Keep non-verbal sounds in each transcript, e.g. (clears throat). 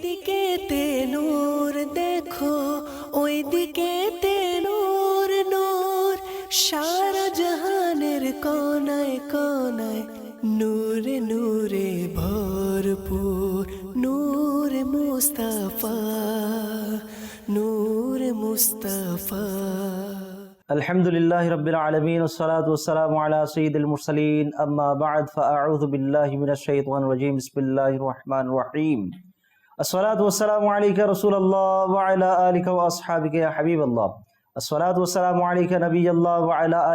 দিকে তে নূর দেখো ওই দিকে তে নূর নূর সারা জাহানের কোনায় কোনায় নূরে নূরে ভরপুর নূর মুস্তাফা নূর মুস্তাফা الحمد لله رب العالمين والصلاة والسلام على سيد المرسلين أما بعد فأعوذ بالله من الشيطان الرجيم بسم الله الرحمن الرحيم হাবিব আল্লাহ নবী আল্লাহ আল্লাহ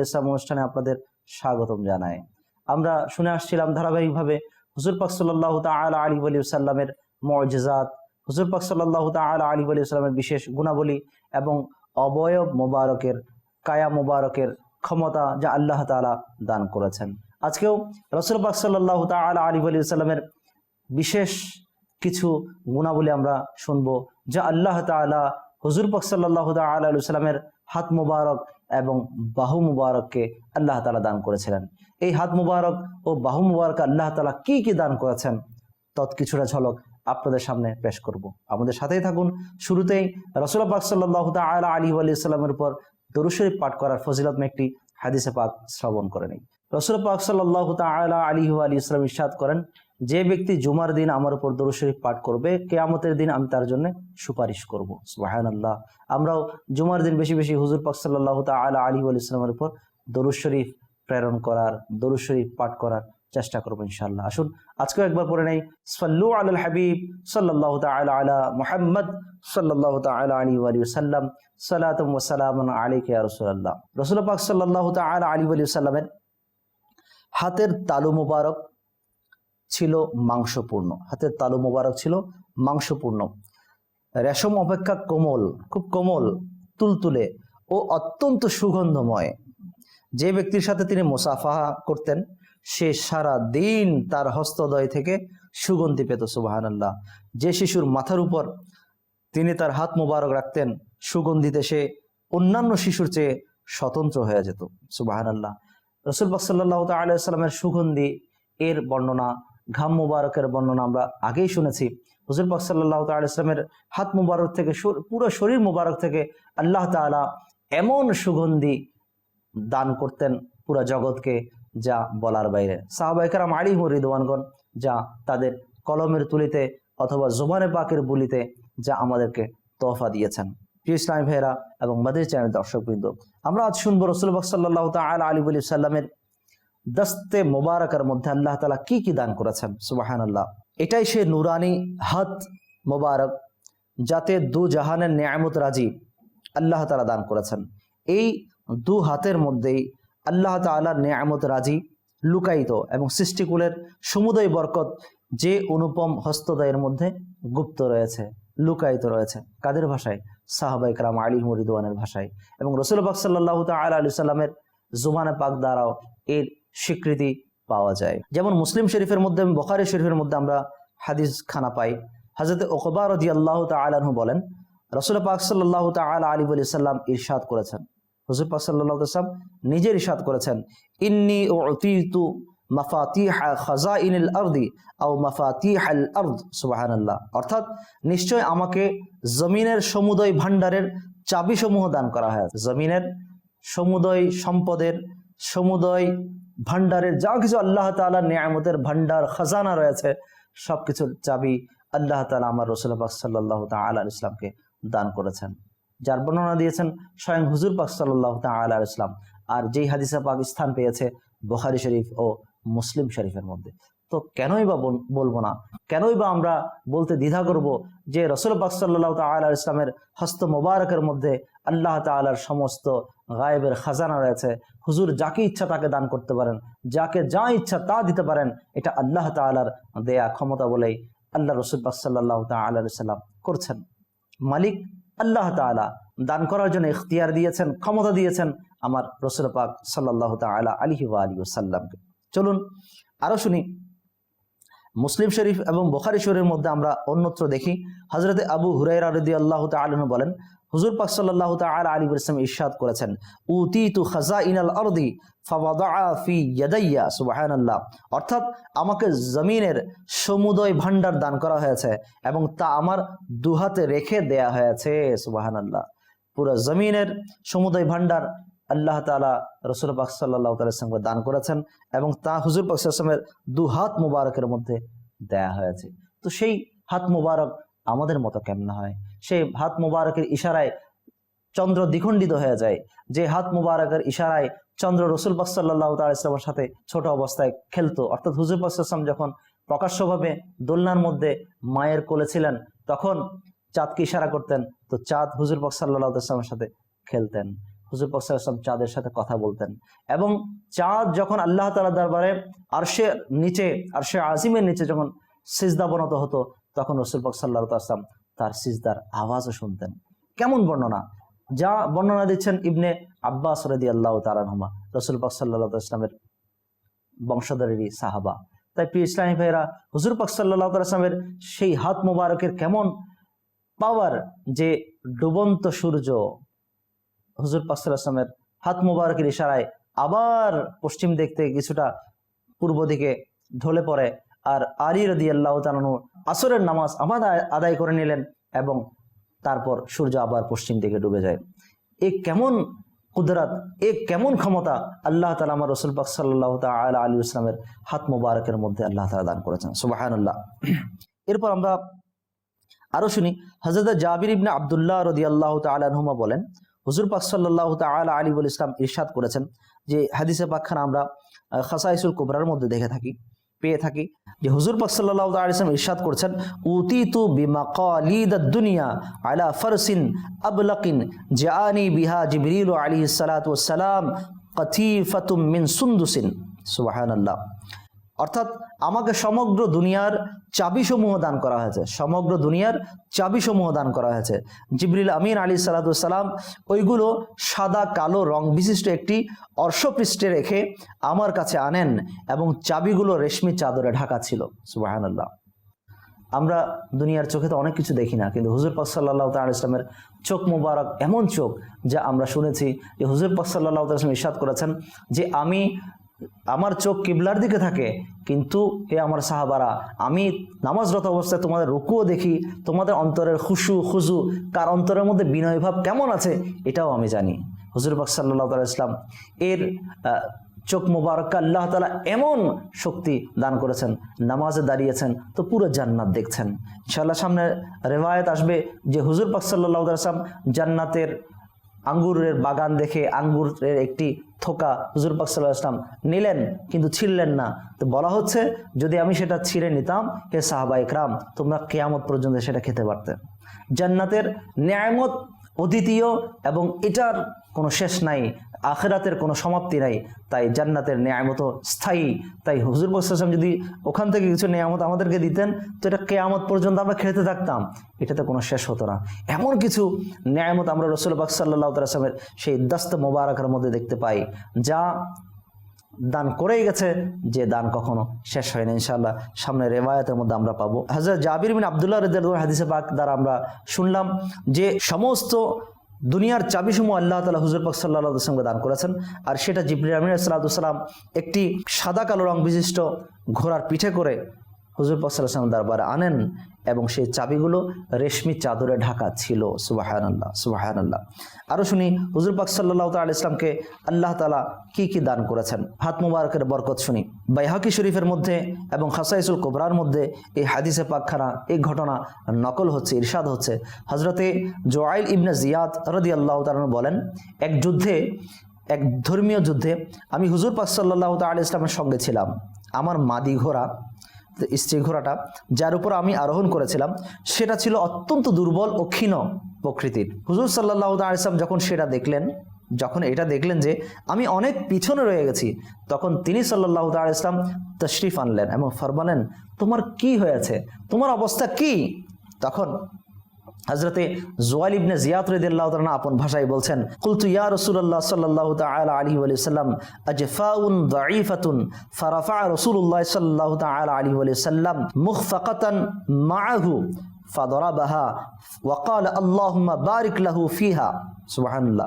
ইসলাম অনুষ্ঠানে আপনাদের স্বাগতম জানায় আমরা শুনে আসছিলাম ধারাবাহিকভাবে হুজুর পাক সাল্লাহ তালা আলী আলী সাল্লামের মজাত হুজুর পাক সাল্লাহ তালা আলী সাল্লামের বিশেষ গুণাবলী এবং অবয়ব মোবারকের কায়া মোবারকের ক্ষমতা যা আল্লাহ তালা দান করেছেন। আজকেও রসুল পাক সাল্লাহ তাআলা আলী আলী ইসলামের বিশেষ কিছু গুণাবলী আমরা শুনব, যা আল্লাহ তাআলা হুজুর পাক সাল্লাহ তাআলা আলী ইসলামের হাত মুবারক এবং বাহু মুবারককে আল্লাহ তালা দান করেছিলেন। এই হাত মুবারক ও বাহু মুবারক আল্লাহ তাআলা কি কি দান করেছেন? তৎ কিছুটা ঝলক আপনাদের সামনে পেশ করব। আমাদের সাথেই থাকুন। শুরুতেই রসুল পাক সাল্লাহ তালা আলী আলী ইসলামের উপর দরুশরীফ পাঠ করার ফজিলত একটি হাদিসে পাক শ্রবণ করে নেই। রসুল পাক সাল্লাহ তালা আলী আলী ইসলাম ইসাদ করেন, যে ব্যক্তি জুমার দিন আমার উপর দরুশরীফ পাঠ করবে, কেয়ামতের দিন আমি তার জন্য সুপারিশ করব। সুবাহান আল্লাহ আমরাও জুমার দিন বেশি বেশি হুজুর পাক সাল্লাহ তালা আলী আলী ইসলামের উপর শরীফ প্রেরণ করার শরীফ পাঠ করার চেষ্টা করব ইনশাল্লাহ আসুন, আজকেও একবার পড়ে নেই, সাল্লু আল হাবিব সাল্লাহ তালা আলা মোহাম্মদ সাল্লাহ তালা আলী আলী সাল্লাম সালাতম ওসালাম আলিকে রসুল্লাহ রসুল পাক সাল্লাহ তালা আলী আলী সাল্লামের হাতের তালু মুবারক ছিল মাংসপূর্ণ। হাতের তালু মুবারক ছিল মাংসপূর্ণ। রেশম অপেক্ষা কোমল, খুব কোমল, তুলতুলে ও অত্যন্ত সুগন্ধময়। যে ব্যক্তির সাথে তিনি মুসাফাহা করতেন, সে সারা দিন তার হস্তদয় থেকে সুগন্ধি পেত সুবাহান আল্লাহ যে শিশুর মাথার উপর তিনি তার হাত মুবারক রাখতেন, সুগন্ধিতে সে অন্যান্য শিশুর চেয়ে স্বতন্ত্র হয়ে যেত সুবাহান আল্লাহ রসুল বাকসাল্লাহ তাল্লামের সুগন্ধি, এর বর্ণনা, ঘাম মুবারকের বর্ণনা আমরা আগেই শুনেছি। হুজুর পাক সাল্লাহ তাল্লামের হাত মুবারক থেকে পুরো শরীর মুবারক থেকে আল্লাহ তালা এমন সুগন্ধি দান করতেন পুরো জগৎকে যা বলার বাইরে। সাহাবাইকারাম আলী রিদওয়ানগণ, যা তাদের কলমের তুলিতে অথবা জোবানে পাকের বুলিতে যা আমাদেরকে তোহফা দিয়েছেন। প্রিয় ইসলামী ভাইরা এবং মাদের চ্যানেল দর্শকবৃন্দ, আমরা আজ শুনব রসুলবাক সাল্লাহ তাল আলী বলি সাল্লামের দস্তে মোবারকের মধ্যে আল্লাহ তালা কি কি দান করেছেন? সুবাহান আল্লাহ এটাই সে নুরানি হাত মোবারক যাতে দু জাহানের ন্যায়ামত রাজি আল্লাহ তালা দান করেছেন। এই দু হাতের মধ্যেই আল্লাহ তালার নিয়ামত রাজি লুকায়িত এবং সৃষ্টিকুলের সমুদয় বরকত যে অনুপম হস্তদয়ের মধ্যে গুপ্ত রয়েছে, লুকায়িত রয়েছে। কাদের ভাষায়? কালাম আলী মরিদওয়ানের ভাষায়। এবং রসুলবাক সাল্লাহ তাল আলি সাল্লামের জুমানে পাক দ্বারাও এর স্বীকৃতি পাওয়া যায়। যেমন মুসলিম শরীফের মধ্যে বখারি শরীফের মধ্যে আমরা হাদিস খানা পাই। হাজরত ওকবার রদি আল্লাহ তালু বলেন, রসুল পাক সাল্লাহ তাল আলী আলি সাল্লাম ইরশাদ করেছেন। হুজুর পাক সাল্লাহ নিজের ইশাদ করেছেন, ইন্নি ও অতিতু মাফাতিহা খাজাইনিল আরদি আও মাফাতিহাল অর্থাৎ নিশ্চয় আমাকে জমিনের সমুদয় ভাণ্ডারের চাবি সমূহ দান করা হয় জমিনের সমুদয় সম্পদের, সমুদয় ভাণ্ডারের যা কিছু আল্লাহ তাআলার নিয়ামতের ভাণ্ডার, খাজানা রয়েছে, সবকিছুর চাবি আল্লাহ তালা আমার রসুল পাক সাল্লাহ তাআলা ইসলামকে দান করেছেন। যার বর্ণনা দিয়েছেন স্বয়ং হুজুর পাক সাল্লাহ তাল ইসলাম আর যেই হাদিসা পাক স্থান পেয়েছে, বোখারি শরীফ ও মুসলিম শরীফের মধ্যে। তো কেনই বা বলব না? কেনই বা আমরা বলতে দ্বিধা করব যে রসুল পাক সাল্লাহ তাল ইসলামের হস্ত মোবারকের মধ্যে আল্লাহ তালার সমস্ত গায়েবের খাজানা রয়েছে। হুজুর যাকে ইচ্ছা তাকে দান করতে পারেন, যাকে যা ইচ্ছা তা দিতে পারেন, এটা আল্লাহ তালার দেয়া ক্ষমতা বলেই আল্লাহ রসুল পাক সাল্লাহ তাল সাল্লাম করছেন। মালিক আল্লাহ তালা দান করার জন্য ইখতিয়ার দিয়েছেন, ক্ষমতা দিয়েছেন আমার রসুল পাক সাল্লাহ তালা আলী আলী সাল্লামকে চলুন আরও শুনি। মুসলিম শরীফ এবং বোখারি শরীফের মধ্যে আমরা অন্যত্র দেখি। হজরতে আবু হুরাই রদি আল্লাহ তালন বলেন, হুজুর পাক সাল্লাল্লাহু তাআলা আলী ইসলাম ইরশাদ করেছেন, উতিতু খাজাইনাল আরদি ফাওয়াদাআ ফি ইয়াদাইয়া সুবহানাল্লাহ। অর্থাৎ আমাকে জমিনের সমুদয় ভান্ডার দান করা হয়েছে এবং তা আমার দুহাতে রেখে দেয়া হয়েছে, সুবহানাল্লাহ। পুরো জমিনের সমুদয় ভান্ডার আল্লাহ তাআলা রসুল পাক সাল্লাল্লাহু তাআলা ইসলামকে দান করেছেন এবং তা হুজুর পাক সাল্লাল্লাহু দু হাত মুবারকের মধ্যে দেয়া হয়েছে। তো সেই হাত মুবারক আমাদের মতো কেমন হয়? সেই হাত মুবারকের ইশারায় চন্দ্র দ্বিখণ্ডিত হয়ে যায়। যে হাত মুবারকের ইশারায় চন্দ্র রসুল পাক সাল্লাহ ইসলামের সাথে ছোট অবস্থায় খেলতো। অর্থাৎ হুজুর পাক ইসলাম যখন প্রকাশ্যভাবে দোলনার মধ্যে মায়ের কোলে ছিলেন, তখন চাঁদকে ইশারা করতেন। তো চাঁদ হুজুর পাক সাল্লাহ সাথে খেলতেন। হুজুর পাক সাল্লাহ চাঁদের সাথে কথা বলতেন এবং চাঁদ যখন আল্লাহ তালা দরবারে আরশের নিচে, আরশে আজিমের নিচে যখন সিজদাবনত হতো, তখন রসুল পাক সাল্লাহ আসলাম তার সিজদার আওয়াজও শুনতেন। কেমন বর্ণনা? যা বর্ণনা দিচ্ছেন ইবনে আব্বাস রদি আল্লাহ তালানহমা রসুল পাক সাল্লাহ ইসলামের বংশধরেরই সাহাবা। তাই প্রিয় ইসলামী ভাইরা হুজুর পাক সাল্লাহ আসলামের সেই হাত মুবারকের কেমন পাওয়ার যে ডুবন্ত সূর্য হুজুর পাক হাত মুবারকের ইশারায় আবার পশ্চিম দেখতে কিছুটা পূর্ব দিকে ঢলে পড়ে আর আলী রদি আল্লাহ তালানু আসরের নামাজ আবার আদায় করে নিলেন এবং তারপর সূর্য আবার পশ্চিম দিকে ডুবে যায়। এ কেমন কুদরাত, এ কেমন ক্ষমতা আল্লাহ তালা আমার রসুল পাক সাল্লাহ তালা আলী ইসলামের হাত মুবারকের মধ্যে আল্লাহ তালা দান করেছেন। সুবাহানুল্লাহ। এরপর আমরা আরও শুনি হজরত জাবির ইবনে আবদুল্লাহ রদি আল্লাহ তালহুমা বলেন হুজুর পাক সাল্লাহ তালা আলী বল ইসলাম ইরশাদ করেছেন যে হাদিসে পাকখানা আমরা খাসাইসুল কুবরার মধ্যে দেখে থাকি, পেয়ে থাকি যে হুজুর পাক সাল্লাল্লাহু তাআলা ইসলাম ইরশাদ করছেন, উতিতু বিমাকালিদ দুনিয়া আলা ফারসিন আবলাকিন জাআনি বিহা জিবরিল আলাইহিস সালাতু সালাম কাতিফাতুম মিন সুন্দুসিন। সুবহানাল্লাহ। অর্থাৎ আমাকে সমগ্র দুনিয়ার চাবিসমূহ দান করা হয়েছে। সমগ্র দুনিয়ার চাবিসমূহ দান করা হয়েছে। জিবরিল আমিন আলী সালাতাম ওইগুলো সাদা, কালো রং বিশিষ্ট একটি অর্শপৃষ্ঠে রেখে আমার কাছে আনেন এবং চাবিগুলো রেশমি চাদরে ঢাকা ছিল। সুবাহান্লাহ আমরা দুনিয়ার চোখে তো অনেক কিছু দেখি না, কিন্তু হুজুর পাক সাল্লাহ তাল ইসলামের চোখ মুবারক এমন চোখ যা আমরা শুনেছি যে হুজুর পাক সাল্লাহ তাল ইসলাম ইসাদ করেছেন যে আমি আমার চোখ কিবলার দিকে থাকে, কিন্তু হে আমার সাহাবারা, আমি নামাজরত অবস্থায় তোমাদের রুকুও দেখি, তোমাদের অন্তরের খুশু, খুজু, কার অন্তরের মধ্যে বিনয় ভাব কেমন আছে, এটাও আমি জানি। হুজুর বাক সাল্লাহ তাল ইসলাম এর চোখ মুবারক আল্লাহ তালা এমন শক্তি দান করেছেন, নামাজে দাঁড়িয়েছেন, তো পুরো জান্নাত দেখছেন। ইনশাল্লাহ সামনে রেওয়ায়ত আসবে যে হুজুর পাক সাল্লাহ জান্নাতের আঙ্গুরের বাগান দেখে আঙ্গুরের একটি থোকা হুজুর পাক সাল্লাহ ইসলাম নিলেন, কিন্তু ছিঁড়লেন না। তো বলা হচ্ছে, যদি আমি সেটা ছিঁড়ে নিতাম, হে সাহাবা ইকরাম তোমরা কেয়ামত পর্যন্ত সেটা খেতে পারতে। জান্নাতের ন্যায়মত অদ্বিতীয় এবং এটার কোনো শেষ নাই। আখেরাতের কোনো সমাপ্তি নাই, তাই জান্নাতের নেয়ামত স্থায়ী। তাই হুজুর বসাম যদি ওখান থেকে কিছু নেয়ামত আমাদেরকে দিতেন, তো এটা কেয়ামত পর্যন্ত আমরা খেতে থাকতাম। এটাতে কোনো শেষ হতো না। এমন কিছু নেয়ামত আমরা রসুল বাক সাল্লাহ তালামের সেই দাস্ত মোবারকের মধ্যে দেখতে পাই, যা দান করেই গেছে, যে দান কখনো শেষ হয় না ইনশাল্লাহ সামনে রেওয়ায়তের মধ্যে আমরা পাবো। হাজরত জাবির বিন আবদুল্লাহ রেদার হাদিসে পাক দ্বারা আমরা শুনলাম যে সমস্ত দুনিয়ার চাবিসমূহ আল্লাহ তালা হুজুর পাক সাল্লাহ সঙ্গে দান করেছেন। আর সেটা জিবরি আমিন সাল্লাহাম একটি সাদা কালো রং বিশিষ্ট ঘোড়ার পিঠে করে হুজুর পাক সাল্লাহ দরবারে আনেন। এবং সেই চাবিগুলো রেশমি চাদরে ঢাকা ছিল। সুবাহান আল্লাহ সুবাহান আল্লাহ আরও শুনি, হুজুর পাক সাল্লাহ তাল ইসলামকে আল্লাহ তালা কি কি দান করেছেন? হাত মুবারকের বরকত শুনি। বাইহাকি শরীফের মধ্যে এবং খাসাইসুল কোবরার মধ্যে এই হাদিসে পাকখানা, এই ঘটনা নকল হচ্ছে, ইরশাদ হচ্ছে। হজরতে জোয়াইল ইবনে জিয়াদ রদি আল্লাহ তালন বলেন, এক যুদ্ধে, এক ধর্মীয় যুদ্ধে আমি হুজুর পাক সাল্লাহ তাল ইসলামের সঙ্গে ছিলাম। আমার মাদি ঘোড়া স্ত্রী ঘোড়াটা, যার উপর আমি আরোহণ করেছিলাম, সেটা ছিল অত্যন্ত দুর্বল ও ক্ষীণ প্রকৃতির। হুজুর সাল্লাহ আলিসাম যখন সেটা দেখলেন, যখন এটা দেখলেন যে আমি অনেক পিছনে রয়ে গেছি, তখন তিনি সাল্লাহ ইসলাম তশরিফ আনলেন এবং ফরমালেন, তোমার কি হয়েছে? তোমার অবস্থা কি? তখন হজরতে জোয়াল ইবনে জিয়াত রদিল্লাহ তালা আপন ভাষায় বলছেন, কুলতু ইয়া রসুল্লাহ সাল্লাহ তালা আলী আলি সাল্লাম, আজফাউন দাইফাতুন ফারাফা রসুল্লাহ সাল্লাহ তালা আলী আলি সাল্লাম মুখফাকাতান মাহু ফাদরাবাহা ওয়াকাল আল্লাহুম্মা বারিক লাহু ফিহা। সুবহানাল্লাহ।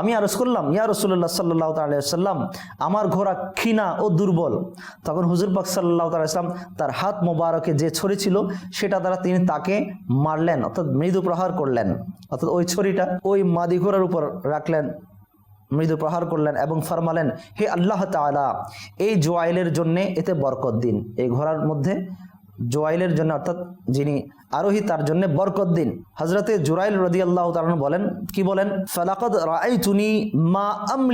আমি আরজ করলাম, ইয়া রাসূলুল্লাহ সাল্লাল্লাহু তাআলা সাল্লাম আমার ঘোড়া ক্ষীণা ও দুর্বল। তখন হুজুর পাক সাল্লাল্লাহু তাআলা সাল্লাম তার হাত মোবারকে যে ছড়ি ছিল, সেটা দ্বারা তিনি তাকে মারলেন, অর্থাৎ মৃদু প্রহার করলেন। অর্থাৎ ওই ছড়িটা ওই মাদি ঘোড়ার উপর রাখলেন, মৃদু প্রহার করলেন এবং ফরমালেন, হে আল্লাহ তাআলা, এই জোয়াইলের জন্যে এতে বরকত দিন। এই ঘোড়ার মধ্যে জোয়াইলের জন্য, অর্থাৎ যিনি আরোহী, তার জন্য বরকত দিন। হজরতে জুরাইল রদি আল্লাহ বলেন, কি বলেন? মা আন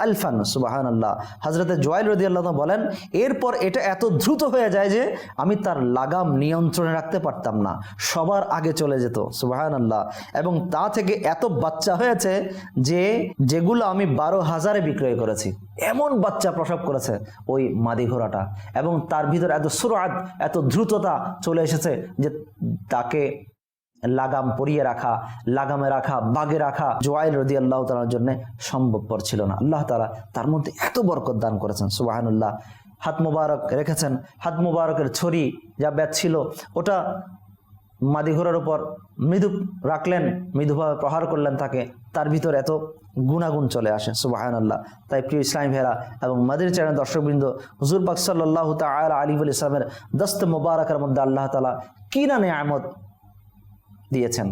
আলফান। আল্লাহ বলেন, এরপর এটা এত দ্রুত হয়ে যায় যে আমি তার লাগাম নিয়ন্ত্রণে রাখতে পারতাম না। সবার আগে চলে যেত। সুবহানাল্লাহ। এবং তা থেকে এত বাচ্চা হয়েছে যে, যেগুলো আমি বারো হাজারে বিক্রয় করেছি। এমন বাচ্চা প্রসব করেছে ওই মাদি ঘোড়াটা। এবং তার ভিতরে এত সুরাত, এত দ্রুততা চলে এসেছে যে তাকে লাগাম পরিয়ে রাখা, লাগামে রাখা, বাগে রাখা জোয়াইল রদি আল্লাহ তালার জন্য সম্ভবপর ছিল না। আল্লাহ তালা তার মধ্যে এত বরকত দান করেছেন, সুবাহানুল্লাহ। হাত মুবারক রেখেছেন। হাত মুবারকের ছড়ি যা ব্যাচ ছিল, ওটা মাদি ঘোড়ার উপর মৃদু রাখলেন, মৃদুভাবে প্রহার করলেন তাকে, তার ভিতর এত গুণাগুণ চলে আসে সুবাহান আল্লাহ তাই প্রিয় ইসলামী ভেরা এবং মাদির চ্যানেল দর্শকবৃন্দ, হুজুর পাক সাল্লাহ তাল আলিবুল ইসলামের দস্ত মুবারকের মধ্যে আল্লাহ তালা কি না নেয়ামত দিয়েছেন?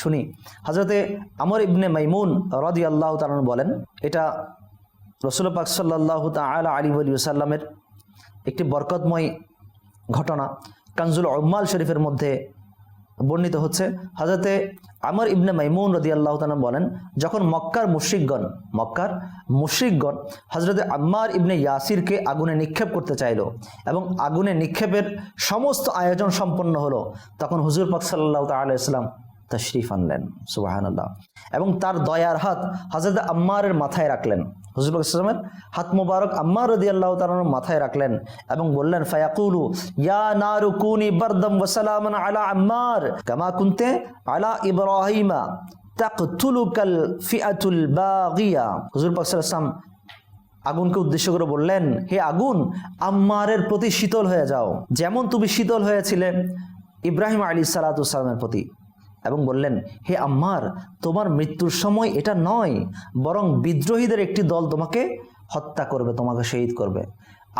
শুনি। হজরতে আমর ইবনে মাইমুন রদি আল্লাহ তালন বলেন, এটা রসুল পাক সাল্লাহ তাল আলী আলী সাল্লামের একটি বরকতময় ঘটনা। কানজুল উম্মাল শরীফের মধ্যে বর্ণিত হচ্ছে হজরতে আমর ইবনে মাইমুন রদি আল্লাহ তালা বলেন, যখন মক্কার মুশ্রিকগণ মক্কার মুশ্রিকগণ হজরতে আম্মার ইবনে ইয়াসিরকে আগুনে নিক্ষেপ করতে চাইল এবং আগুনে নিক্ষেপের সমস্ত আয়োজন সম্পন্ন হলো, তখন হুজুর পাক সাল্লাহ তাল্লাম তশরিফ আনলেন সুবাহান আল্লাহ এবং তার দয়ার হাত হজরত আম্মারের মাথায় রাখলেন। হুজুর ইসলামের হাত মুবারক আম্মার রদি আল্লাহ মাথায় রাখলেন এবং বললেন, ফায়াকুলু, ইয়া নারু কুনি বারদাম ওয়াসালামান আলা আম্মার, কামা কুনতে আলা ইব্রাহিমা তাকতুলুকাল ফিআতুল বাগিয়া। হুজুর পাক সাল্লাম আগুনকে উদ্দেশ্য করে বললেন, হে আগুন, আম্মারের প্রতি শীতল হয়ে যাও। যেমন তুমি শীতল হয়েছিলে ইব্রাহিম আলী সালাতামের প্রতি। এবং বললেন, হে আম্মার, তোমার মৃত্যুর সময় এটা নয়, বরং বিদ্রোহীদের একটি দল তোমাকে হত্যা করবে, তোমাকে শহীদ করবে।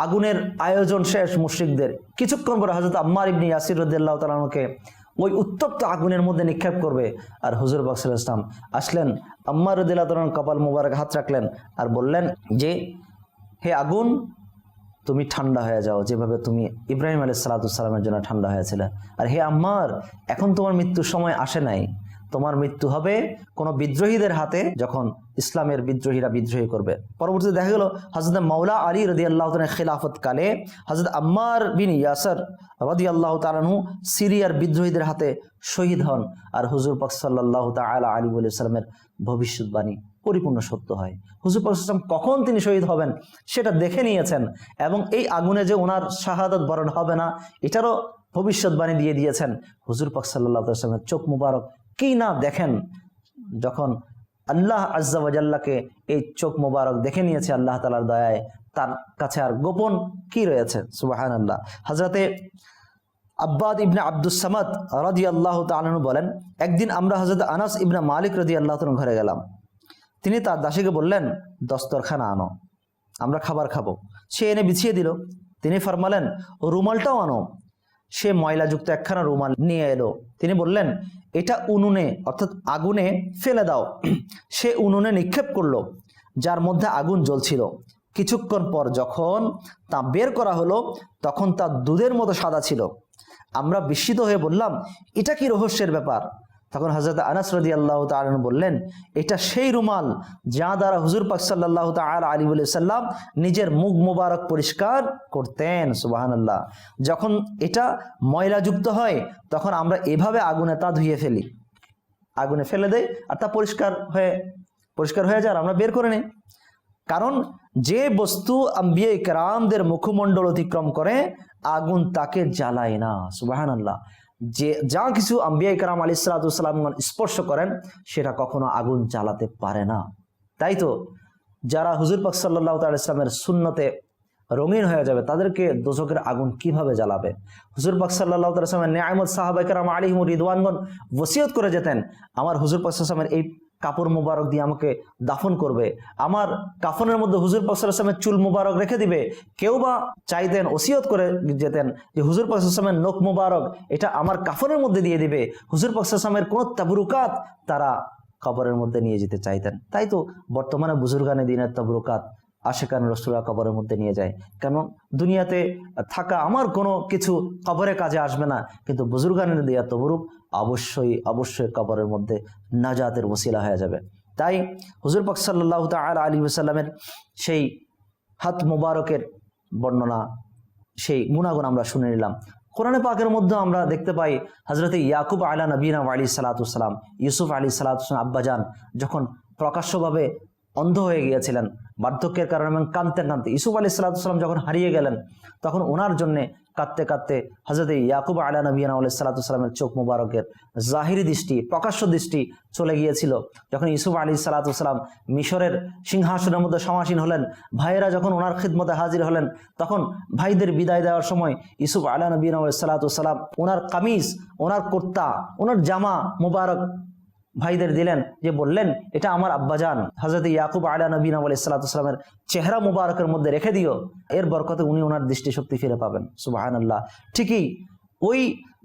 আগুনের আয়োজন শেষ মুশ্রিকদের। কিছুক্ষণ পরে হজরত আম্মার ইবনি ইয়াসির রদ্দাল্লাহ তালানুকে ওই উত্তপ্ত আগুনের মধ্যে নিক্ষেপ করবে আর হুজুর বাকসুল ইসলাম আসলেন, আম্মার রদুল্লাহ তালান কপাল মুবারক হাত রাখলেন আর বললেন যে, হে আগুন তুমি ঠান্ডা হয়ে যাও, যেভাবে তুমি ইব্রাহিম আলী সালাতামের জন্য ঠান্ডা হয়েছিল। আর হে আম্মার, এখন তোমার মৃত্যুর সময় আসে নাই। তোমার মৃত্যু হবে কোনো বিদ্রোহীদের হাতে যখন ইসলামের বিদ্রোহীরা বিদ্রোহী করবে। পরবর্তীতে দেখা গেল হজরত মাওলা আলী রদি আল্লাহ খিলাফত কালে হজরত আম্মার বিন ইয়াসর রদি আল্লাহ তালানহু সিরিয়ার বিদ্রোহীদের হাতে শহীদ হন। আর হুজুর পাক সাল্লাহ তালা আলী বলি ইসলামের ভবিষ্যৎবাণী। পরিপূর্ণ সত্য হয়। হুজুর ইসলাম কখন তিনি শহীদ হবেন সেটা দেখে নিয়েছেন এবং এই আগুনে যে ওনার শাহাদত বরণ হবে না, এটারও ভবিষ্যৎবাণী দিয়ে দিয়েছেন। হুজুর পাক সাল্লাহ ইসলামের চোখ মুবারক কি না দেখেন, যখন আল্লাহ আজ্জাওয়াজাল্লাহকে এই চোখ মোবারক দেখে নিয়েছে আল্লাহ তালার দয়ায়, তার কাছে আর গোপন কি রয়েছে? সুবাহান আল্লাহ হাজরাতে আব্বাদ ইবনে আব্দুস সামাদ রাজি আল্লাহ তালু বলেন, একদিন আমরা হজরত আনাস ইবনে মালিক রদি আল্লাহ ঘরে গেলাম। তিনি তার দাসীকে বললেন, দস্তরখানা আনো, আমরা খাবার খাব। সে এনে বিছিয়ে দিল। তিনি ফরমালেন, রুমালটাও আনো। সে ময়লাযুক্ত একখানা রুমাল নিয়ে এলো। তিনি বললেন, এটা উনুনে, অর্থাৎ আগুনে ফেলে দাও। (clears throat) সে উনুনে নিক্ষেপ করল, যার মধ্যে আগুন জ্বলছিল। কিছুক্ষণ পর যখন তা বের করা হলো, তখন তা দুধের মতো সাদা ছিল। আমরা বিস্মিত হয়ে বললাম, এটা কি রহস্যের ব্যাপার? তখন হজরত আনাস রদি আল্লাহ তালন বললেন, এটা সেই রুমাল যা দ্বারা হুজুর পাক সাল্লাহ তাল আলী সাল্লাম নিজের মুখ মুবারক পরিষ্কার করতেন। সুবাহান আল্লাহ যখন এটা ময়লাযুক্ত হয়, তখন আমরা এভাবে আগুনে তা ধুয়ে ফেলি। আগুনে ফেলে দেয় আর তা পরিষ্কার হয়ে পরিষ্কার হয়ে যায় আমরা বের করে নিই। কারণ যে বস্তু আম্বিয়ে কেরামদের মুখমণ্ডল অতিক্রম করে, আগুন তাকে জ্বালায় না সুবাহান আল্লাহ যে যা কিছু আম্বিয়া কালাম আলী সালাতাম স্পর্শ করেন, সেটা কখনো আগুন চালাতে পারে না। তাই তো, যারা হুজুর পাক সাল্লাহ তাল ইসলামের শূন্যতে রঙিন হয়ে যাবে, তাদেরকে দোজকের আগুন কীভাবে জ্বালাবে? হুজুর পাক সাল্লাহ তালামের নেয়ামত সাহাবাইকার আলিহিম রিদওয়ানগণ ওসিয়ত করে যেতেন, আমার হুজুর পাক সাল্লামের এই কাপড় মুবারক দিয়ে আমাকে দাফন করবে। আমার কাফনের মধ্যে হুজুর পাসুল আসলামের চুল মুবারক রেখে দিবে। কেউ বা চাইতেন, ওসিয়ত করে যেতেন যে, হুজুর পাসুল আসলামের নোক মুবারক, এটা আমার কাফনের মধ্যে দিয়ে দিবে। হুজুর পাসুল আসলামের কোনো তাবরুকাত তারা কবরের মধ্যে নিয়ে যেতে চাইতেন। তাই তো বর্তমানে বুজুর্গানে দিনের তবরুকাত আশেকান রসুলা কবরের মধ্যে নিয়ে যায়। কেন? দুনিয়াতে থাকা আমার কোনো কিছু কবরে কাজে আসবে না। কিন্তু বুজুর্গানের দেয়া তবরুক অবশ্যই অবশ্যই কবরের মধ্যে নাজাতের ওসিলা হয়ে যাবে। তাই হুজুর পাক সাল্লাহ তাল আলী সাল্লামের সেই হাত মুবারকের বর্ণনা, সেই গুণাগুণ আমরা শুনে নিলাম। কোরআনে পাকের মধ্যে আমরা দেখতে পাই হজরত ইয়াকুব আলা নবীনা আলী সালাতাম ইউসুফ আলী সালাতাম আব্বাজান যখন প্রকাশ্যভাবে অন্ধ হয়ে গিয়েছিলেন বার্ধক্যের কারণে এবং কাঁদতে কাঁদতে ইসুফ আলী সাল্লাম যখন হারিয়ে গেলেন, তখন ওনার জন্যে কাঁদতে কাঁদতে হজরত ইয়াকুব আলা নবীনা আলি সাল্লাতামের চোখ মুবারকের জাহিরি দৃষ্টি, প্রকাশ্য দৃষ্টি চলে গিয়েছিল। যখন ইসুফ আলী সাল্লাতাম মিশরের সিংহাসনের মধ্যে সমাসীন হলেন, ভাইয়েরা যখন ওনার খিদমতে হাজির হলেন, তখন ভাইদের বিদায় দেওয়ার সময় ইসুফ আলা নবীনা সাল্লাতাম ওনার কামিজ, ওনার কুর্তা, ওনার জামা মুবারক ভাইদের দিলেন যে বললেন, এটা আমার আব্বাজান হজরত ইয়াকুব আলা নবীন আলী সাল্লাতামের চেহারা মুবারকের মধ্যে রেখে দিও। এর বরকতে উনি ওনার দৃষ্টিশক্তি ফিরে পাবেন। সুবাহান আল্লাহ ঠিকই ওই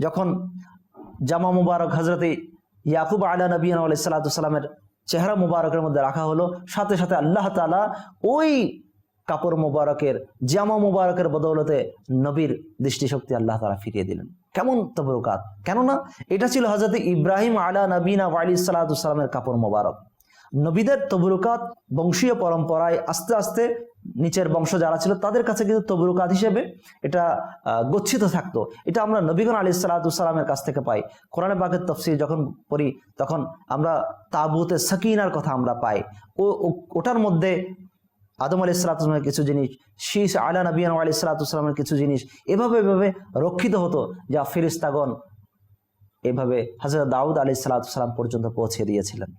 যখন জামা মুবারক হজরত ইয়াকুব আলা নবীন আলী সাল্লাতামের চেহারা মুবারকের মধ্যে রাখা হলো, সাথে সাথে আল্লাহ তালা ওই কাপড় মুবারকের, জামা মুবারকের বদৌলতে নবীর দৃষ্টিশক্তি আল্লাহ তারা ফিরিয়ে দিলেন। কেমন তবরকাত? কেননা এটা ছিল হজরত ইব্রাহিম আলা নবীনা আলী সালাতামের কাপড় মোবারক। নবীদের তবরুকাত বংশীয় পরম্পরায় আস্তে আস্তে নিচের বংশ যারা ছিল তাদের কাছে কিন্তু তবরুকাত হিসেবে এটা গচ্ছিত থাকতো। এটা আমরা নবীগণ আলী সালাতামের কাছ থেকে পাই। কোরআনে পাকের তফসির যখন পড়ি তখন আমরা তাবুতে সকিনার কথা আমরা পাই। ও, ওটার মধ্যে আদম আলি সালাতামের কিছু জিনিস, শীষ আলা নবীন আলী সালাতামের কিছু জিনিস, এভাবে এভাবে রক্ষিত হতো যা ফিরিস্তাগণ এভাবে হাজরত দাউদ আলি সালাতাম পর্যন্ত পৌঁছে দিয়েছিলেন।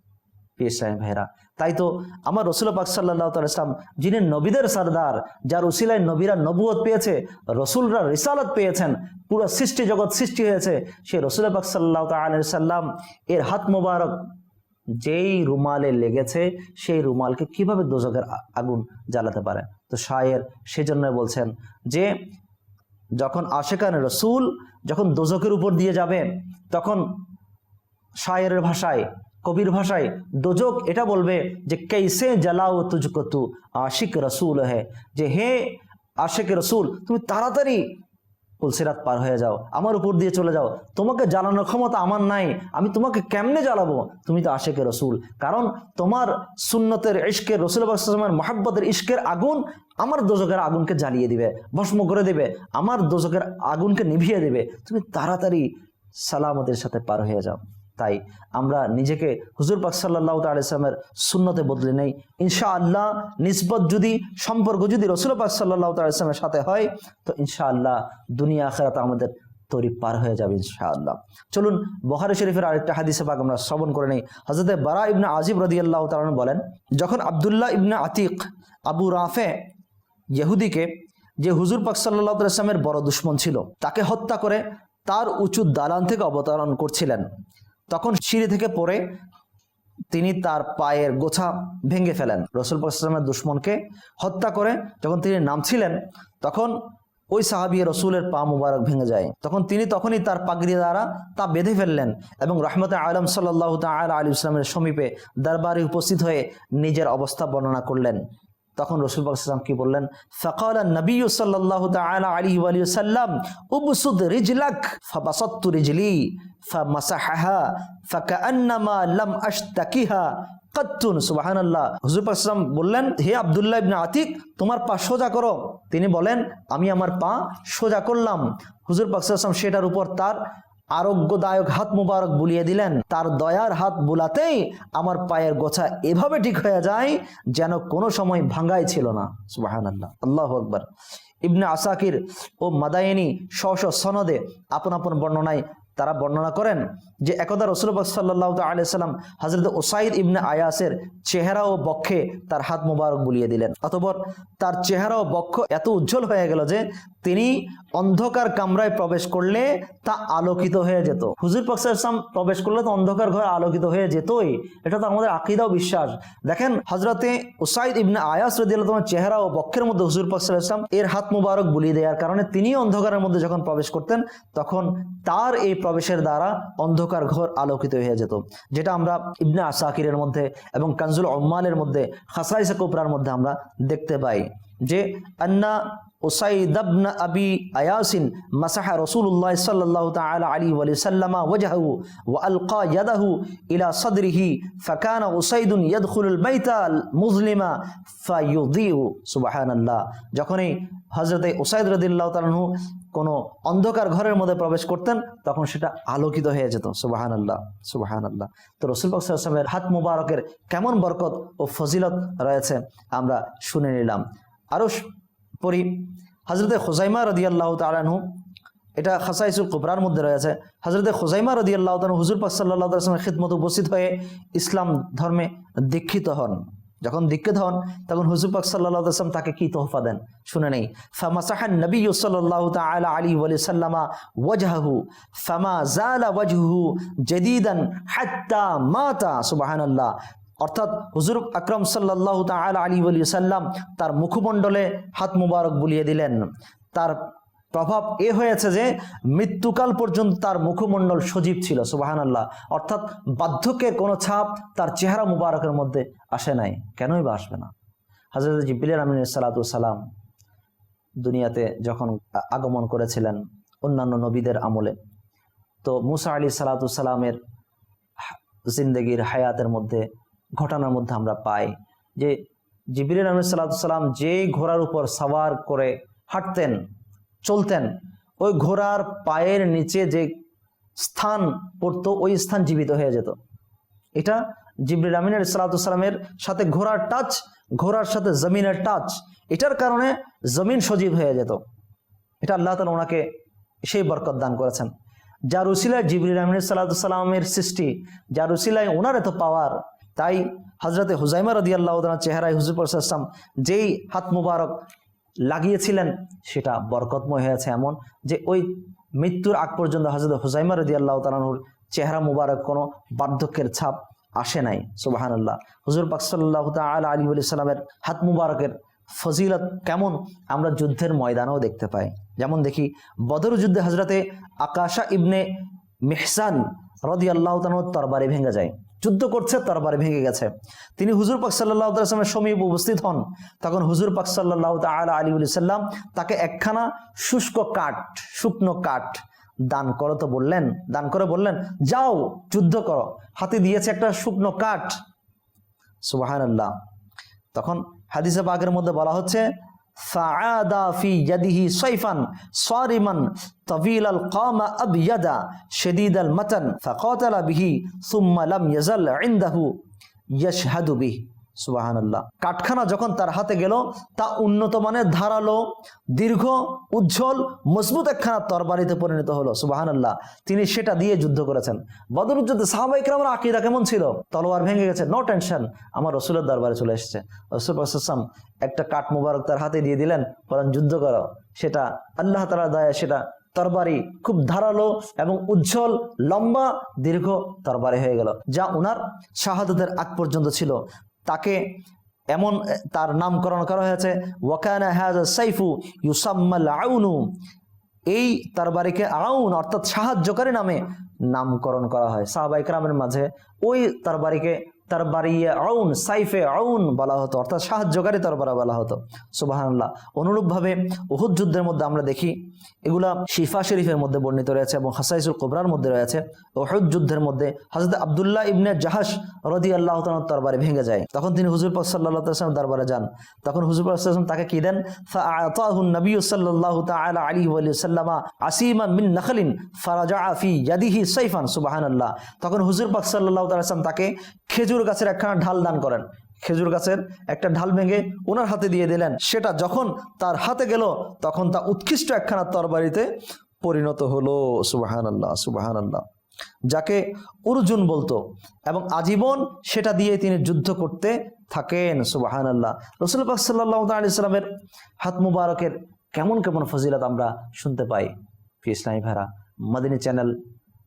পীর সাহেব ভাইরা তাই তো আমার রসুল পাক সাল্লাহ ইসলাম যিনি নবীদের সর্দার, যার উসিলায় নবীরা নবুয়ত পেয়েছে, রসুলরা রিসালত পেয়েছেন, পুরো সৃষ্টি জগৎ সৃষ্টি হয়েছে, সেই রসুল পাক সাল্লাহ সাল্লাম এর হাত মোবারক যেই রুমালে লেগেছে, সেই রুমালকে কীভাবে দোজকের আগুন জ্বালাতে পারে? তো শায়ের সেজন্য বলছেন যে, যখন আশেকান রসুল যখন দোজকের উপর দিয়ে যাবে, তখন শায়ের ভাষায়, কবির ভাষায় দোজক এটা বলবে যে কেসে জ্বালাও তুজকো তু আশিক রসুল হে? যে, হে আশেক রসুল, তুমি তাড়াতাড়ি পুলসিরাত পার হয়ে যাও, আমার উপর দিয়ে চলে যাও। তোমাকে জ্বালানোর ক্ষমতা আমার নাই, আমি তোমাকে কেমনে জ্বালাবো? তুমি তো আশেকের রসুল। কারণ তোমার সুন্নতের ইস্কের রসুল আসলামের মহাব্বতের ইস্কের আগুন আমার দোজকের আগুনকে জ্বালিয়ে দিবে, ভস্ম করে দেবে, আমার দোজকের আগুনকে নিভিয়ে দেবে। তুমি তাড়াতাড়ি সালামতের সাথে পার হয়ে যাও। তাই আমরা নিজেকে হুজুর পাক সাল্লাহ আলাইসলামের শূন্যতে বদলে নেই। ইনশা আল্লাহ নিসবত যদি সম্পর্ক যদি রসুল পাক সাল্লাহ আলাইসলামের সাথে হয়, তো ইনশা আল্লাহ দুনিয়া আখেরাতে আমাদের তরি পার হয়ে যাবে ইনশাআল্লাহ। চলুন বহারি শরীফের আরেকটা হাদিসে পাক আমরা শ্রবণ করে নেই। হজরত বারা ইবনা আজিব রদি আল্লাহ তালন বলেন, যখন আবদুল্লাহ ইবনা আতিক আবু রাফে ইহুদিকে, যে হুজুর পাক সাল্লাহ ইসলামের বড় দুশ্মন ছিল, তাকে হত্যা করে তার উঁচু দালান থেকে অবতরণ করছিলেন। তখন সিঁড়ি থেকে পড়ে তিনি তার পায়ের গোছা ভেঙে ফেলেন। রসুল পাকলামের দুশ্মনকে হত্যা করে যখন তিনি নামছিলেন, তখন ওই সাহাবি রসুলের পা মুবারক ভেঙে যায়। তখন তিনি তখনই তার পাগড়ি দ্বারা তা বেঁধে ফেললেন এবং রহমত আলম সাল্লাহ তাল আলী ইসলামের সমীপে দরবারে উপস্থিত হয়ে নিজের অবস্থা বর্ণনা করলেন। তখন রসুল পাকলাম কি বললেন? ফকাল নবী সাল্লাহ আলী আলী সাল্লাম উবসুদ রিজলাক, ফাবাসত্তু রিজলি, ফামাসাহাহা ফাকান্নামা লাম আশতাকিহা, কাত্তুন আল্লাহ হুজুর পাকলাম বললেন, হে আবদুল্লাহ ইবনে আতিক, তোমার পা সোজা করো। তিনি বলেন, আমি আমার পা সোজা করলাম। হুজুর পাকসাম সেটার উপর তার আরোগ্যদায়ক হাত মুবারক বুলিয়ে দিলেন। তার দয়ার হাত বুলাতেই আমার পায়ের গোছা এভাবে ঠিক হয়ে যায় যেন কোনো সময় ভাঙ্গাই ছিল না। সুবাহান আল্লাহ আল্লাহ আকবর। ইবনে আসাকির ও মাদায়নি স্ব সনদে আপন আপন বর্ণনায় তারা বর্ণনা করেন যে একদা রসুলবাক সাল্লাহ আলিয়াল্লাম হজরত ওসাইদ ইবনে আয়াসের চেহারা ও বক্ষে তার হাত মুবারক বুলিয়ে দিলেন। অতপর তার চেহারা ও বক্ষ এত উজ্জ্বল হয়ে গেল যে তিনি অন্ধকার কামরায় প্রবেশ করলে তা আলোকিত হয়ে যেত। হুজুর পাকসাম প্রবেশ করলে তো অন্ধকার ঘরে আলোকিত হয়ে যেতই। এটা তো আমাদের আকিদাও বিশ্বাস। দেখেন হজরতে ওসাইদ ইবনে আয়াস রদিয়াল তোমার চেহারা ও বক্ষের মধ্যে হুজুর পাকসাম এর হাত মুবারক বুলিয়ে দেওয়ার কারণে তিনি অন্ধকারের মধ্যে যখন প্রবেশ করতেন, তখন তার এই প্রবেশের দ্বারা অন্ধকার ঘর আলোকিত হয়ে যেত, যেটা আমরা ইবনে আসাকিরের মধ্যে এবং কানজুল উম্মালের মধ্যে, খাসাইসা কোপরার মধ্যে আমরা দেখতে পাই যে, আন্না যখনই হযরতে উসাইদ রাদিয়াল্লাহু তাআলা আনহু কোনো অন্ধকার ঘরের মধ্যে প্রবেশ করতেন তখন সেটা আলোকিত হয়ে যেত। সুবাহান আল্লাহ সুবাহান আল্লাহ তো রসুল আসলামের হাত মুবারকের কেমন বরকত ও ফজিলত রয়েছে আমরা শুনে নিলাম। আরও পড়ি হজরতে খোজাইমা রদি আল্লাহ তালানহু এটা খাসাইসুল কুবরার মধ্যে রয়েছে। হজরতে খোজাইমা রদি আল্লাহ তালু হুজুর পাক সাল্লাহ আসলামের খিদমত উপস্থিত হয়ে ইসলাম ধর্মে দীক্ষিত হন। যখন দীক্ষিত হন তখন হুজুর পাক সাল্লাহ আসলাম তাকে কি তোহফা দেন? শুনে নেই। ফামাসাহান নবী সাল্লাহ তালা আলী ওয়ালি সাল্লামা ওয়াজহাহু, ফামা জালা ওয়াজহু জদিদান হাত্তা মাতা, সুবাহানাল্লাহ। অর্থাৎ হুজুর আকরম সাল্লাহ তালা আলী আলী সাল্লাম তার মুখমণ্ডলে হাত মুবারক বুলিয়ে দিলেন। তার প্রভাব এ হয়েছে যে মৃত্যুকাল পর্যন্ত তার মুখমণ্ডল সজীব ছিল সুবাহান আল্লাহ অর্থাৎ বার্ধক্যের কোনো ছাপ তার চেহারা মুবারকের মধ্যে আসে নাই। কেনই বা আসবে না? হজরত জিবিল আমিন সালাম দুনিয়াতে যখন আগমন করেছিলেন অন্যান্য নবীদের আমলে, তো মুসা আলী সালাতামের জিন্দগির হায়াতের মধ্যে, ঘটনার মধ্যে আমরা পাই যে জিবির আহমেদ সাল্লাম যে ঘোড়ার উপর সাওয়ার করে হাঁটতেন চলতেন। ওই ঘোড়ার পায়ের নিচে যে স্থান পড়তো, ওই স্থান জীবিত হয়ে যেত। এটা জিবরিল আমিনের সালাতামের সাথে ঘোড়ার টাচ ঘোড়ার সাথে জমিনের টাচ এটার কারণে জমিন সজীব হয়ে যেত। এটা আল্লাহ তালা ওনাকে সেই বরকত দান করেছেন। যার উসিলায় জিবরিল আমিনের সালাতামের সৃষ্টি, যার উসিলায় ওনার এত পাওয়ার তাই হজরতে হুজাইমা রদি আল্লাহ চেহারায় হুজুর ইসলাম যেই হাত মুবারক লাগিয়েছিলেন, সেটা বরকতময় হয়েছে এমন যে ওই মৃত্যুর আগ পর্যন্ত হজরত হুজাইমা রদি আল্লাহ তালাহুর চেহারা মুবারক কোনো বার্ধক্যের ছাপ আসে নাই সুবাহান আল্লাহ হুজুর পাকসাল্লাহ তাল আলী সাল্লামের হাত মুবারকের ফজিলত কেমন আমরা যুদ্ধের ময়দানেও দেখতে পাই। যেমন দেখি, বদর যুদ্ধে হজরতে আকাশা ইবনে মেহসান রদি আল্লাহ তালুর তরবারি ভেঙে যায়। যুদ্ধ করছে তরবারি ভেঙে গেছে। তিনি হুজুর পাক সাল্লাহ আসলামের সমীপ উপস্থিত হন। তখন হুজুর পাক সাল্লাহ তালা আলী সাল্লাম তাকে একখানা শুষ্ক কাঠ, শুকনো কাঠ দান করো তো বললেন, দান করে বললেন, যাও, যুদ্ধ করো। হাতে দিয়েছে একটা শুকনো কাঠ। সুবাহান তখন হাদিসে বাগের মধ্যে বলা হচ্ছে فعاد في يده سيفا صارما طويل القامة أبيض شديد المتن فقاتل به ثم لم يزل عنده يشهد به. সুবাহান আল্লাহ কাঠখানা যখন তার হাতে গেল, তা উন্নত মানের ধারালো, দীর্ঘ, উজ্জ্বল, মজবুত একখানা তরবারিতে পরিণত হলো সুবাহান আল্লাহ তিনি সেটা দিয়ে যুদ্ধ করেছেন। বদর যুদ্ধে সাহাবাইকরাম আকিদা কেমন ছিল? তলোয়ার ভেঙে গেছে নো টেনশন আমার রসুলের দরবারে চলে এসেছে। রসুল আসলাম একটা কাঠ মুবারক তার হাতে দিয়ে দিলেন বলেন যুদ্ধ করো। সেটা আল্লাহ তালা দায়, সেটা তরবারি খুব ধারালো এবং উজ্জ্বল, লম্বা, দীর্ঘ তরবারি হয়ে গেল, যা উনার শাহাদতের আগ পর্যন্ত ছিল। তাকে এমন তার নামকরণ করা হয়েছে, ওয়াকানা হ্যাজ সাইফু ইউসাম্মাল আউনু। এই তরবারিকে আউন অর্থাৎ সাহায্যকারী নামে নামকরণ করা হয়। সাহাবাই রামের মাঝে ওই তরবারিকে তরবারিয়ে আউন, সাইফে আউন বলা হতো, অর্থাৎ সাহায্যকারী তরবারা বলা হতো। সুবাহান্লাহ অনুরূপভাবে উহুদ যুদ্ধের মধ্যে আমরা দেখি, এগুলা শিফা শরীফের মধ্যে বর্ণিত রয়েছে এবং হাসাইসুল কোবরার মধ্যে রয়েছে। ওহুদ যুদ্ধের মধ্যে হজরত আবদুল্লাহ ইবনে জাহাস রদি আল্লাহ তরবারে ভেঙে যায়। তখন তিনি হুজুর সাল্লাহ আসলাম দরবারে যান। তখন হুজুর পাক সাল্লাম তাকে কি দেন? নবী সাল্লাহ তালা আলী সাল্লামা আসিমা মিন নখলিন ফারাজা ফি ইয়াদিহি সাইফান। সুবাহান আল্লাহ তখন হুজুর পাক সাল্লাহ তাকে খেজুর গাছের একখানা ঢাল দান করেন। খেজুর গাছের একটা ঢাল ভেঙে ওনার হাতে দিয়ে দিলেন। সেটা যখন তার হাতে গেল, তখন তা উৎকৃষ্ট একখানা তরবারিতে পরিণত হলো। সুবাহান আল্লাহ সুবাহান আল্লাহ যাকে অর্জুন বলতো এবং আজীবন সেটা দিয়ে তিনি যুদ্ধ করতে থাকেন। সুবাহান আল্লাহ রসুল পাক হাত মুবারকের কেমন কেমন ফজিলত আমরা শুনতে পাই। ইসলামী ভাড়া মাদিনী চ্যানেল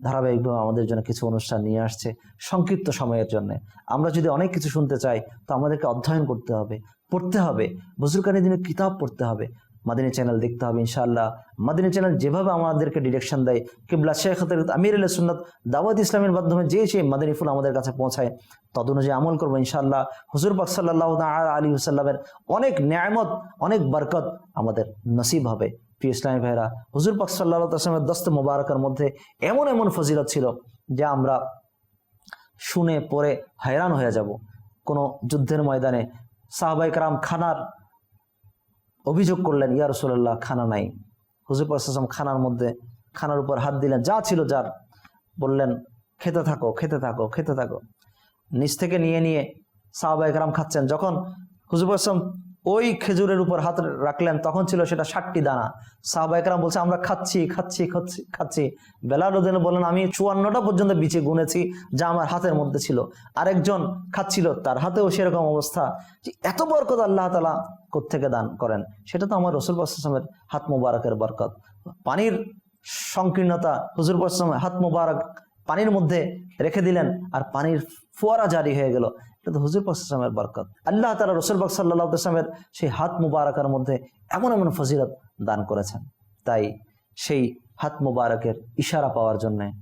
ধারাবাহিকভাবে আমাদের জন্য কিছু অনুষ্ঠান নিয়ে আসছে সংক্ষিপ্ত সময়ের জন্য। আমরা যদি অনেক কিছু শুনতে চাই, তো আমাদেরকে অধ্যয়ন করতে হবে, পড়তে হবে, বুজুরকানি দিনের কিতাব পড়তে হবে, মাদিনী চ্যানেল দেখতে হবে ইনশাআল্লাহ। মাদিনী চ্যানেল যেভাবে আমাদেরকে ডিরেকশন দেয়, কিবলা শেখ আমির আল সুন্নত দাওয়াত ইসলামের মাধ্যমে যে সেই মাদিনী ফুল আমাদের কাছে পৌঁছায় তদ অনুযায়ী আমল করব ইনশাআল্লাহ। হুজুর পাক সাল্লাহ আলী হুসাল্লামের অনেক ন্যায়মত অনেক বরকত আমাদের নসিব হবে। প্রিয় ইসলামী ভাইরা হুজুর পাক সাল্লাহ আসলামের দস্ত মোবারকের মধ্যে এমন এমন ফজিলত ছিল যা আমরা শুনে পড়ে হয়রান হয়ে যাব। কোনো যুদ্ধের ময়দানে সাহবাইকরাম খানার অভিযোগ করলেন, ইয়া রসুল্লাহ খানা নাই। হুজুর পাকসাম খানার মধ্যে খানার উপর হাত দিলেন, যা ছিল যার বললেন, খেতে থাকো খেতে থাকো খেতে থাকো। নিচ থেকে নিয়ে নিয়ে সাহবাইকরাম খাচ্ছেন। যখন হুজুর পাকসাম ওই খেজুরের উপর হাত রাখলেন, তখন ছিল সেটা ষাটটি দানা। সাহবাইকরাম বলছে, আমরা খাচ্ছি খাচ্ছি খাচ্ছি খাচ্ছি। বেলালুদ্দিন বললেন আমি চুয়ান্নটা পর্যন্ত বিচে গুনেছি যা আমার হাতের মধ্যে ছিল। আরেকজন খাচ্ছিল, তার হাতেও সেরকম অবস্থা। যে এত বরকত আল্লাহ তালা কোথেকে দান করেন? সেটা তো আমার রসুল আসলামের হাত মুবারকের বরকত। পানির সংকীর্ণতা, হুজুর আসলামের হাত মুবারক পানির মধ্যে রেখে দিলেন আর পানির ফোয়ারা জারি হয়ে গেল। এটা তো হুজুর পাকসামের বরকত। আল্লাহ তালা রসুল বাক সাল্লাহ আসলামের সেই হাত মুবারকের মধ্যে এমন এমন ফজিলত দান করেছেন। তাই সেই হাত মুবারকের ইশারা পাওয়ার জন্যে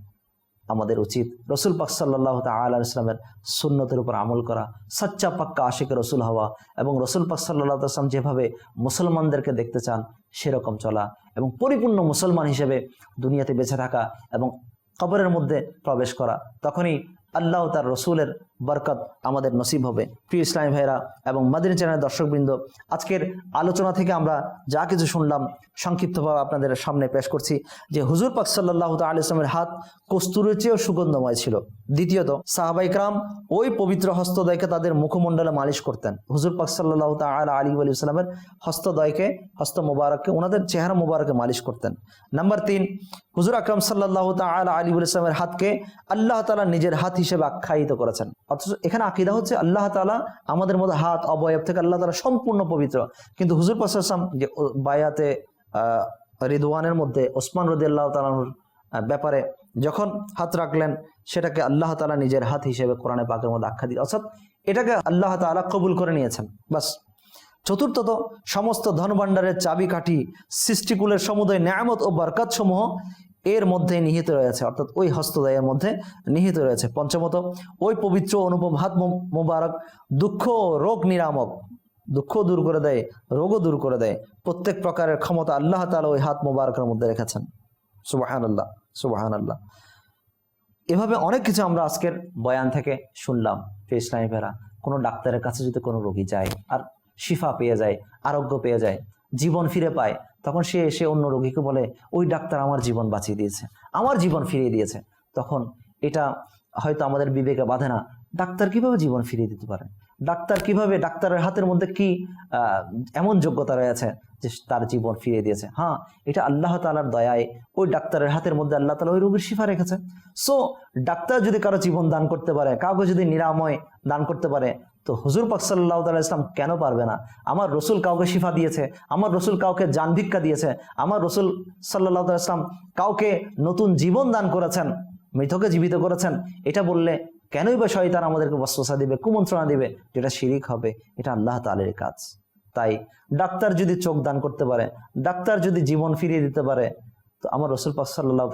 আমাদের উচিত রসুল পাক সাল্লাহ তাল্লাহ ইসলামের সুন্নতের উপর আমল করা সচ্চা পাক্কা আশিকে রসুল হওয়া এবং রসুল পাক সাল্লাহ আসলাম যেভাবে মুসলমানদেরকে দেখতে চান সেরকম চলা এবং পরিপূর্ণ মুসলমান হিসেবে দুনিয়াতে বেঁচে থাকা এবং কবরের মধ্যে প্রবেশ করা। তখনই আল্লাহ তার রসুলের বরকত আমাদের নসিব হবে। প্রিয় ইসলামী ভাইরা এবং মাদিনী চ্যানেলের দর্শকবৃন্দ, আজকের আলোচনা থেকে আমরা যা কিছু শুনলাম সংক্ষিপ্তভাবে আপনাদের সামনে পেশ করছি যে হুজুর পাক সাল্লাহ আলিয়ামের হাত কস্তুরের চেয়েও সুগন্ধময় ছিল। দ্বিতীয়ত সাহাবাইকরাম ওই পবিত্র হস্তদয়কে তাদের মুখমণ্ডলে মালিশ করতেন। হুজুর পাক সাল্লাহ তালা আলী আলী সাল্লামের হস্তদয়কে, হস্ত মোবারককে ওনাদের চেহারা মোবারকে মালিশ করতেন। নাম্বার তিন, হুজুর আকরম সাল্লাহ তালা আলী ইসলামের হাতকে আল্লাহ তালা নিজের হাত হিসেবে আখ্যায়িত করেছেন। অথচ এখানে আকিদা হচ্ছে আল্লাহ তালা আমাদের মধ্যে হাত, অবয়ব থেকে আল্লাহ তালা সম্পূর্ণ পবিত্র। কিন্তু হুজুর পাসাম যে বায়াতে রিদওয়ানের মধ্যে ওসমান রদি আল্লাহ তালাহুর ব্যাপারে যখন হাত রাখলেন, সেটাকে আল্লাহ তালা নিজের হাত হিসেবে কোরআনে পাকের মধ্যে আখ্যা দিয়ে অর্থাৎ এটাকে আল্লাহ তালা কবুল করে নিয়েছেন। বাস। চতুর্থত সমস্ত ধনভাণ্ডারের চাবিকাঠি, সৃষ্টিকুলের সমুদয় ন্যায়ামত ও বরকত সমূহ এর মধ্যে নিহিত রয়েছে, অর্থাৎ ওই হস্তদয়ের মধ্যে নিহিত রয়েছে। পঞ্চমত, ওই পবিত্র অনুপম হাত মুবারক দুঃখ রোগ নিরামক, দুঃখ দূর করে দেয়, রোগও দূর করে দেয়। প্রত্যেক প্রকারের ক্ষমতা আল্লাহ তালা ওই হাত মুবারকের মধ্যে রেখেছেন। সুবাহান আল্লাহ সুবাহান আল্লাহ এভাবে অনেক কিছু আমরা আজকের বয়ান থেকে শুনলাম। ইসলামী ভেরা কোনো ডাক্তারের কাছে যদি কোনো রোগী যায়, আর শিফা পেয়ে যায়, আরোগ্য পেয়ে যায় জীবন ফিরে পায়, তখন সে এসে অন্য রোগীকে বলে, ওই ডাক্তার আমার জীবন বাঁচিয়ে দিয়েছে, আমার জীবন ফিরিয়ে দিয়েছে। তখন এটা হয়তো আমাদের বিবেকে বাঁধে না। ডাক্তার কীভাবে জীবন ফিরিয়ে দিতে পারে? ডাক্তার কীভাবে, ডাক্তারের হাতের মধ্যে কি এমন যোগ্যতা রয়েছে যে তার জীবন ফিরিয়ে দিয়েছে? হ্যাঁ এটা আল্লাহ তালার দয়ায় ওই ডাক্তারের হাতের মধ্যে আল্লাহ তালা ওই রোগীর শিফা রেখেছে। সো ডাক্তার যদি কারও জীবন দান করতে পারে, কাউকে যদি নিরাময় দান করতে পারে তো হুজুর পাক সাল্লাহ তাল্লাহ ইসলাম কেন পারবে না? আমার রসুল কাউকে শিফা দিয়েছে, আমার রসুল কাউকে জান ভিক্ষা দিয়েছে, আমার রসুল সাল্লাহ তাল্লাহ ইসলাম কাউকে নতুন জীবন দান করেছেন, মৃতকে জীবিত করেছেন, এটা বললে কেনই বা শয়তান আমাদেরকে বস্ত্রসা দিবে, কুমন্ত্রণা দিবে যেটা শিরিক হবে, এটা আল্লাহ তালের কাজ। তাই ডাক্তার যদি চোখ দান করতে পারে, ডাক্তার যদি জীবন ফিরিয়ে দিতে পারে, তো আমার রসুল পাক সাল্লাহ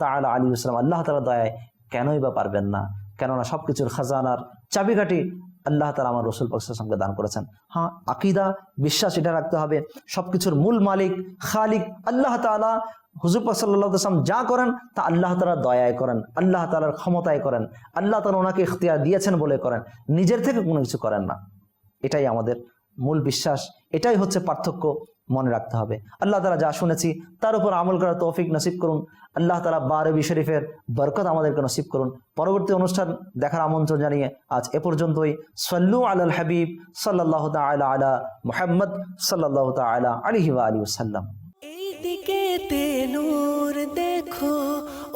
তালা আলী ইসলাম আল্লাহ তালা দয়ায় কেনই বা পারবেন না? কেননা সবকিছুর খাজানার চাবিকাঠি আল্লাহ তালা আমার রসুল পাকসামকে দান করেছেন। হ্যাঁ আকিদা, বিশ্বাস এটা রাখতে হবে। সবকিছুর মূল মালিক, খালিক আল্লাহ তালা হুজুর পাকসাল্লাম যা করেন, তা আল্লাহ তালা দয়ায় করেন, আল্লাহ তালার ক্ষমতায় করেন, আল্লাহ তালা ওনাকে ইখতিয়ার দিয়েছেন বলে করেন। নিজের থেকে কোনো কিছু করেন না। এটাই আমাদের মূল বিশ্বাস, এটাই হচ্ছে পার্থক্য। মনে রাখতে হবে। আল্লাহ তালা যা শুনেছি, তার উপর আমল করার তৌফিক নসিব করুন। আল্লাহ তালা বারবি শরীফের বরকত আমাদেরকে নসিব করুন। পরবর্তী অনুষ্ঠান দেখার আমন্ত্রণ জানিয়ে আজ এ পর্যন্তই। সল্লু আলাল হাবিব সাল্লাহ তালা আলা মোহাম্মদ সাল্লাহ তালা আলিহি আলী সাল্লাম এই তে নূর দেখো,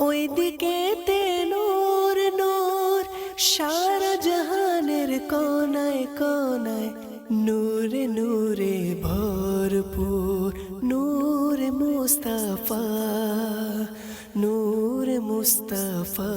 ওই দিকে তে নূর নূর, সারা জাহানের কোনায় কোনায় নূরে নূরে ভরপুর নূর মুস্তাফা নূর মুস্তাফা।